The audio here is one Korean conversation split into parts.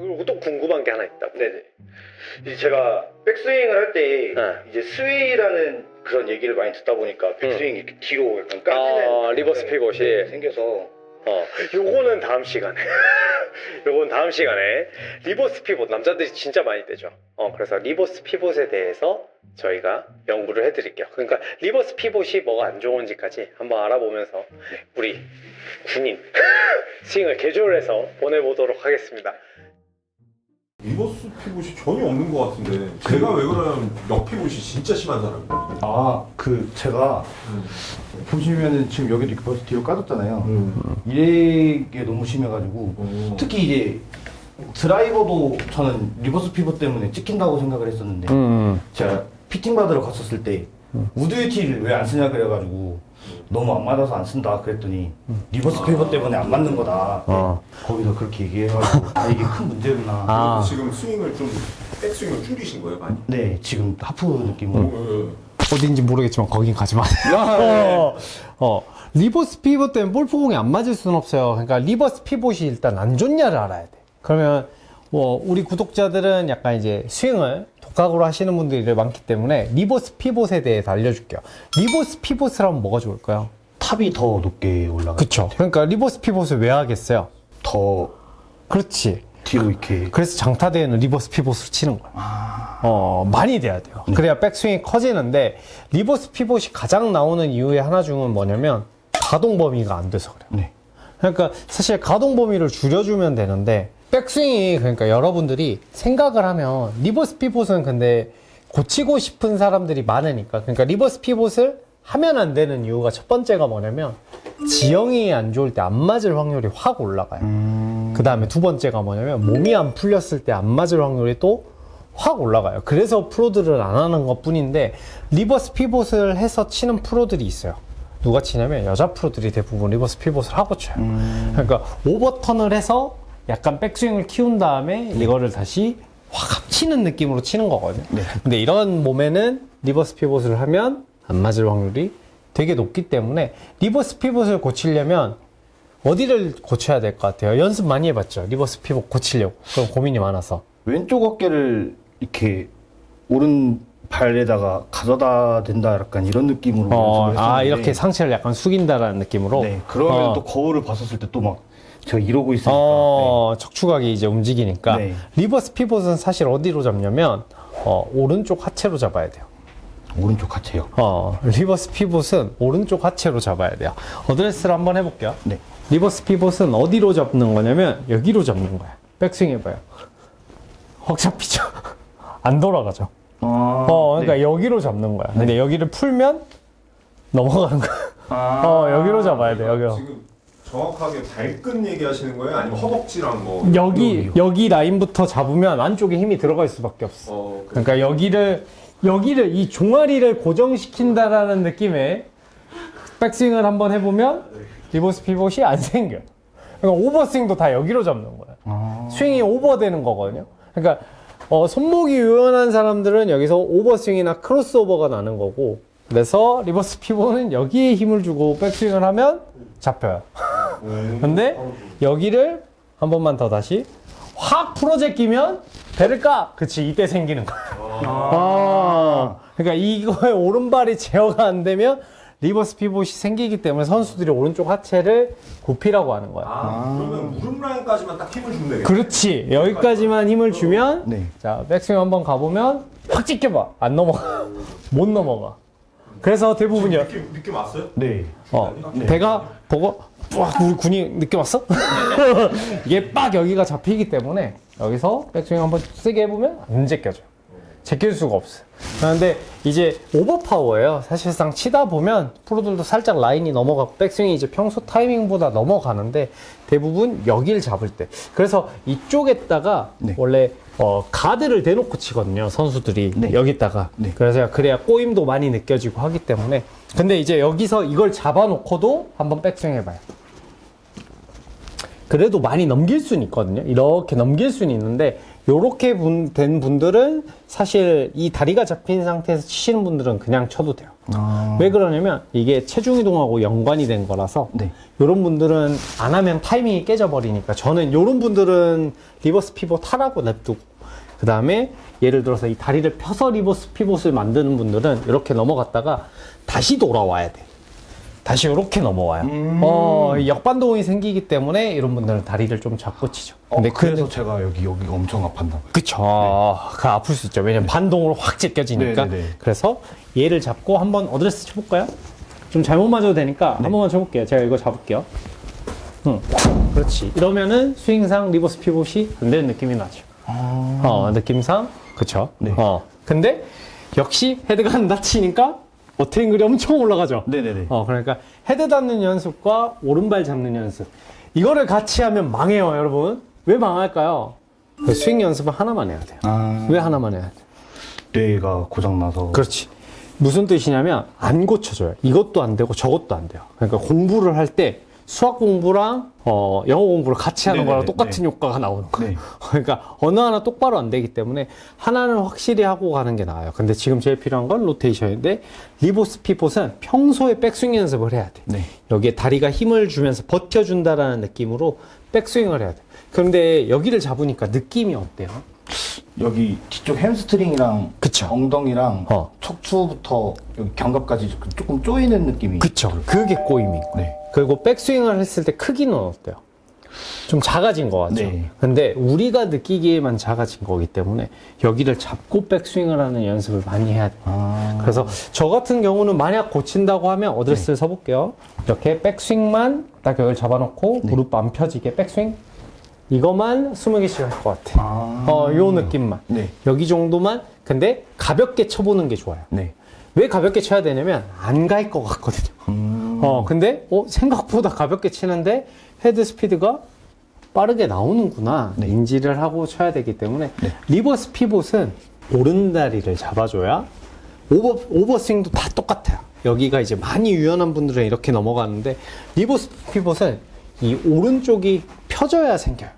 그리고 또 궁금한 게 하나 있다고. 네네. 이제 제가 백스윙을 할 때 네. 이제 스웨이라는 그런 얘기를 많이 듣다 보니까 백스윙이 이렇게 뒤로 약간 까지는 아, 리버스. 네, 생겨서 어, 요거는 다음 시간에. 요건 다음 시간에. 리버스 피봇, 남자들이 진짜 많이 되죠. 어, 그래서 리버스 피봇에 대해서 저희가 연구를 해드릴게요. 그러니까 리버스 피봇이 뭐가 안 좋은지까지 한번 알아보면서 우리 군인 스윙을 개조해서 보내보도록 하겠습니다. 리버스 피봇이 전혀 없는 것 같은데 제가 왜 그러냐면 역 피봇이 진짜 심한 사람이거든요. 아, 그 제가 보시면은 지금 여기도 이렇게 벌써 뒤로 까졌잖아요. 이게 너무 심해가지고 어. 특히 이제 드라이버도 저는 리버스 피벗 때문에 찍힌다고 생각을 했었는데 제가 피팅 받으러 갔었을 때 우드 유티를 왜 안 쓰냐 그래가지고 너무 안 맞아서 안 쓴다 그랬더니 리버스 피벗 때문에 안 맞는 거다 거기서 그렇게 얘기해가지고 아 이게 큰 문제구나 그래서 지금 스윙을 좀 백스윙을 줄이신 거예요 많이? 네 지금 하프 느낌으로 어, 어딘지 모르겠지만 거긴 가지 마세요. 어, 어. 리버스 피벗 때문에 볼포공이 안 맞을 수는 없어요. 그러니까 리버스 피봇이 일단 안 좋냐를 알아야 돼. 그러면 뭐 우리 구독자들은 약간 이제 스윙을 독학으로 하시는 분들이 많기 때문에 리버스 피봇에 대해서 알려줄게요. 리버스 피봇을 하면 뭐가 좋을까요? 탑이 더 높게 올라가 그쵸. 그러니까 리버스 피봇을 왜 하겠어요? 더 그렇지. 뒤로 이렇게 그래서 장타대회는 리버스 피봇으로 치는 거야. 어, 많이 돼야 돼요. 그래야 백스윙이 커지는데, 리버스 피봇이 가장 나오는 이유의 하나 중은 뭐냐면, 가동 범위가 안 돼서 그래요. 네. 그러니까 사실 가동 범위를 줄여주면 되는데, 백스윙이 그러니까 여러분들이 생각을 하면, 리버스 피봇은 근데 고치고 싶은 사람들이 많으니까, 그러니까 리버스 피봇을 하면 안 되는 이유가 첫 번째가 뭐냐면, 지형이 안 좋을 때 안 맞을 확률이 확 올라가요. 그 다음에 두 번째가 뭐냐면 몸이 안 풀렸을 때 안 맞을 확률이 또 확 올라가요. 그래서 프로들은 안 하는 것 뿐인데 리버스 피봇을 해서 치는 프로들이 있어요. 누가 치냐면 여자 프로들이 대부분 리버스 피봇을 하고 쳐요. 그러니까 오버턴을 해서 약간 백스윙을 키운 다음에 이거를 다시 확 합치는 느낌으로 치는 거거든요. 근데 이런 몸에는 리버스 피봇을 하면 안 맞을 확률이 되게 높기 때문에 리버스 피봇을 고치려면 어디를 고쳐야 될 것 같아요? 연습 많이 해봤죠? 리버스 피봇 고치려고. 그럼 고민이 많아서. 왼쪽 어깨를 이렇게 오른 발에다가 가져다 댄다 약간 이런 느낌으로 어, 연습을 아, 했었는데 이렇게 상체를 약간 숙인다라는 느낌으로? 네 그러면 어. 또 거울을 봤었을 때 또 막 제가 이러고 있으니까 어, 척추각이 이제 움직이니까. 네. 리버스 피봇은 사실 어디로 잡냐면, 어, 오른쪽 하체로 잡아야 돼요. 네. 오른쪽 하체요 어, 리버스 피봇은 오른쪽 하체로 잡아야 돼요. 어드레스를 한번 해볼게요. 네. 리버스 피봇은 어디로 잡는 거냐면 여기로 잡는 거야. 백스윙 해봐요. 확 잡히죠? 안 돌아가죠? 아, 어, 그러니까 네. 여기로 잡는 거야. 근데 여기를 풀면 넘어가는 거야. 아, 어, 여기로 잡아야 돼, 여기로. 지금 정확하게 발끝 얘기하시는 거예요? 아니면 허벅지랑 뭐 여기, 여기 라인부터 잡으면 안쪽에 힘이 들어갈 수밖에 없어. 어, 그, 그러니까 여기를, 여기를, 이 종아리를 고정시킨다라는 느낌의 백스윙을 한번 해보면 리버스 피봇이 안 생겨. 그러니까 오버스윙도 다 여기로 잡는 거야. 아, 스윙이 오버되는 거거든요. 그러니까 어, 손목이 유연한 사람들은 여기서 오버스윙이나 크로스오버가 나는 거고 그래서 리버스 피봇은 여기에 힘을 주고 백스윙을 하면 잡혀요. 근데 여기를 한 번만 더 다시 확 풀어 제 끼면 배를 까. 그치 이때 생기는 거야. 아. 그러니까 이거에 오른발이 제어가 안 되면 리버스 피봇이 생기기 때문에 선수들이 오른쪽 하체를 굽히라고 하는 거야. 아, 그러면 무릎 라인까지만 딱 힘을 주면 되겠네. 그렇지. 여기까지만 힘을 주면 네. 자 백스윙 한번 가보면 확 찢겨봐. 안 넘어가. 못 넘어가. 그래서 대부분요. 느낌, 느낌 왔어요? 네. 어, 배가 보고 빡 우리 군이 느껴 왔어? 이게 빡 여기가 잡히기 때문에 여기서 백스윙 한번 세게 해보면 안 제껴져. 제낄 수가 없어. 그런데 이제 오버파워예요. 사실상 치다 보면 프로들도 살짝 라인이 넘어가고 백스윙이 이제 평소 타이밍보다 넘어가는데 대부분 여기를 잡을 때. 그래서 이쪽에다가 네. 원래 어, 가드를 대놓고 치거든요. 선수들이 네. 여기다가. 네. 그래서 그래야 꼬임도 많이 느껴지고 하기 때문에. 근데 이제 여기서 이걸 잡아놓고도 한번 백스윙 해봐요. 그래도 많이 넘길 수는 있거든요. 이렇게 넘길 수는 있는데 요렇게 분- 된 분들은 사실 이 다리가 잡힌 상태에서 치시는 분들은 그냥 쳐도 돼요. 아. 왜 그러냐면 이게 체중 이동하고 연관이 된 거라서 네. 이런 분들은 안 하면 타이밍이 깨져버리니까 저는 이런 분들은 리버스 피봇 하라고 냅두고 그 다음에 예를 들어서 이 다리를 펴서 리버스 피봇을 만드는 분들은 이렇게 넘어갔다가 다시 돌아와야 돼. 다시 이렇게 넘어와요. 어, 이 역반동이 생기기 때문에 이런 분들은 다리를 좀 잡고 치죠. 근데 근데 그래서 제가 여기 여기가 엄청 아팠나. 그쵸. 그 아플 수 있죠. 왜냐면 반동으로 확 제껴지니까. 네, 네, 네. 그래서 얘를 잡고 한번 어드레스 쳐볼까요? 좀 잘못 맞아도 되니까 한 번만 쳐볼게요. 제가 이거 잡을게요. 응. 그렇지. 이러면은 스윙상 리버스 피봇이 안 되는 느낌이 나죠. 어, 느낌상. 그쵸. 네. 어. 근데 역시 헤드가 안 다치니까 어트앵글이 엄청 올라가죠. 네네네. 어, 그러니까 헤드 닿는 연습과 오른발 잡는 연습. 이거를 같이 하면 망해요, 여러분. 왜 망할까요? 그 스윙 연습은 하나만 해야 돼요. 아. 왜 하나만 해야 돼? 뇌가 고장나서. 그렇지. 무슨 뜻이냐면 안 고쳐져요. 이것도 안 되고 저것도 안 돼요. 그러니까 공부를 할 때 수학 공부랑 어, 영어 공부를 같이 하는 네네네, 거랑 똑같은 효과가 나오는 거예요. 네. 그러니까 어느 하나 똑바로 안 되기 때문에 하나는 확실히 하고 가는 게 나아요. 근데 지금 제일 필요한 건 로테이션인데 리보스 피봇은 평소에 백스윙 연습을 해야 돼. 네. 여기에 다리가 힘을 주면서 버텨준다라는 느낌으로 백스윙을 해야 돼. 그런데 여기를 잡으니까 느낌이 어때요? 여기 뒤쪽 햄스트링이랑 그쵸. 엉덩이랑 어. 척추부터 여기 견갑까지 조금 쪼이는 느낌이. 그쵸. 그게 꼬임인 거예요. 네. 그리고 백스윙을 했을 때 크기는 어때요? 좀 작아진 것 같죠? 네. 근데 우리가 느끼기에만 작아진 거기 때문에 여기를 잡고 백스윙을 하는 연습을 많이 해야 돼요. 아. 그래서 저 같은 경우는 만약 고친다고 하면 어드레스를 서볼게요. 이렇게 백스윙만 딱 여기를 잡아놓고 무릎 안 펴지게 백스윙 이것만 20개씩 할 것 같아. 아. 어, 요 느낌만. 네. 여기 정도만. 근데 가볍게 쳐보는 게 좋아요. 네. 왜 가볍게 쳐야 되냐면 안 갈 것 같거든요. 음. 어, 근데 어, 생각보다 가볍게 치는데 헤드 스피드가 빠르게 나오는구나 네. 인지를 하고 쳐야 되기 때문에 네. 리버스 피봇은 오른다리를 잡아줘야 오버 오버스윙도 다 똑같아요. 여기가 이제 많이 유연한 분들은 이렇게 넘어가는데 리버스 피봇은 이 오른쪽이 펴져야 생겨요.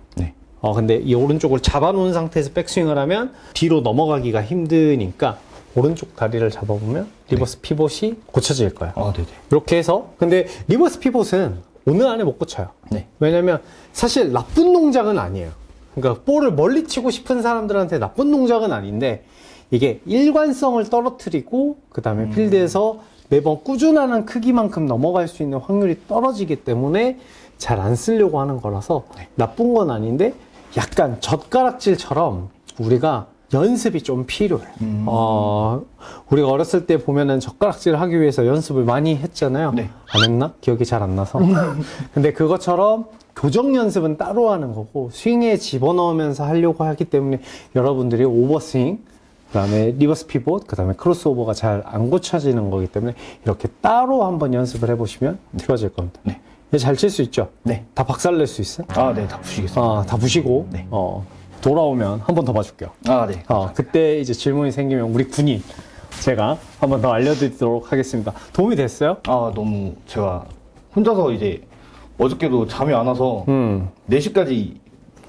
네. 어, 근데 이 오른쪽을 잡아놓은 상태에서 백스윙을 하면 뒤로 넘어가기가 힘드니까 오른쪽 다리를 잡아보면 리버스 피봇이 고쳐질 거예요. 아, 네네. 이렇게 해서 근데 리버스 피봇은 오늘 안에 못 고쳐요. 네. 왜냐면 사실 나쁜 동작은 아니에요. 그러니까 볼을 멀리 치고 싶은 사람들한테 나쁜 동작은 아닌데 이게 일관성을 떨어뜨리고 그 다음에 필드에서 매번 꾸준한 크기만큼 넘어갈 수 있는 확률이 떨어지기 때문에 잘 안 쓰려고 하는 거라서 나쁜 건 아닌데 약간 젓가락질처럼 우리가 연습이 좀 필요해. 음. 어, 우리가 어렸을 때 보면은 젓가락질 하기 위해서 연습을 많이 했잖아요. 네. 안 했나? 기억이 잘 안 나서. 근데 그것처럼 교정 연습은 따로 하는 거고 스윙에 집어넣으면서 하려고 하기 때문에 여러분들이 오버스윙 그다음에 리버스 피봇 그다음에 크로스오버가 잘 안 고쳐지는 거기 때문에 이렇게 따로 한번 연습을 해보시면 좋아질 겁니다. 네. 잘 칠 수 있죠? 네. 다 박살 낼 수 있어? 아, 네. 다 부시겠습니다. 아, 다 부시고 네. 어, 돌아오면 한 번 더 봐줄게요. 아, 네. 어, 그때 이제 질문이 생기면 우리 군인 제가 한 번 더 알려드리도록 하겠습니다. 도움이 됐어요? 아, 너무 제가 혼자서 이제 어저께도 잠이 안 와서 음. 4시까지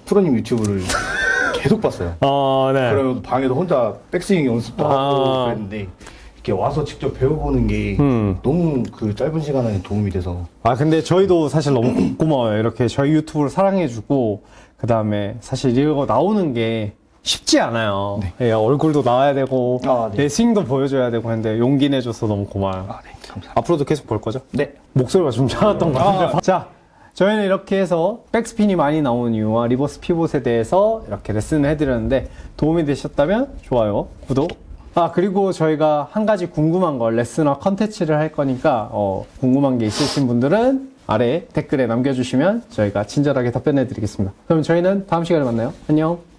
프로님 유튜브를 계속 봤어요. 어, 네. 그러면 방에서 혼자 백스윙 연습도 하고 아. 그랬는데 이렇게 와서 직접 배워보는 게 음. 너무 그 짧은 시간에 도움이 돼서 아, 근데 저희도 사실 너무 고마워요. 이렇게 저희 유튜브를 사랑해주고, 그 다음에 사실 이거 나오는 게 쉽지 않아요. 예, 얼굴도 나와야 되고, 아, 네. 내 스윙도 보여줘야 되고 했는데 용기 내줘서 너무 고마워요. 아, 네. 감사합니다. 앞으로도 계속 볼 거죠? 네. 목소리가 좀 작았던 것 같은데. 자, 저희는 이렇게 해서 백스핀이 많이 나오는 이유와 리버스 피봇에 대해서 이렇게 레슨을 해드렸는데 도움이 되셨다면 좋아요, 구독. 아, 그리고 저희가 한 가지 궁금한 걸 레슨과 컨텐츠를 할 거니까 어, 궁금한 게 있으신 분들은 아래 댓글에 남겨주시면 저희가 친절하게 답변해 드리겠습니다. 그럼 저희는 다음 시간에 만나요. 안녕.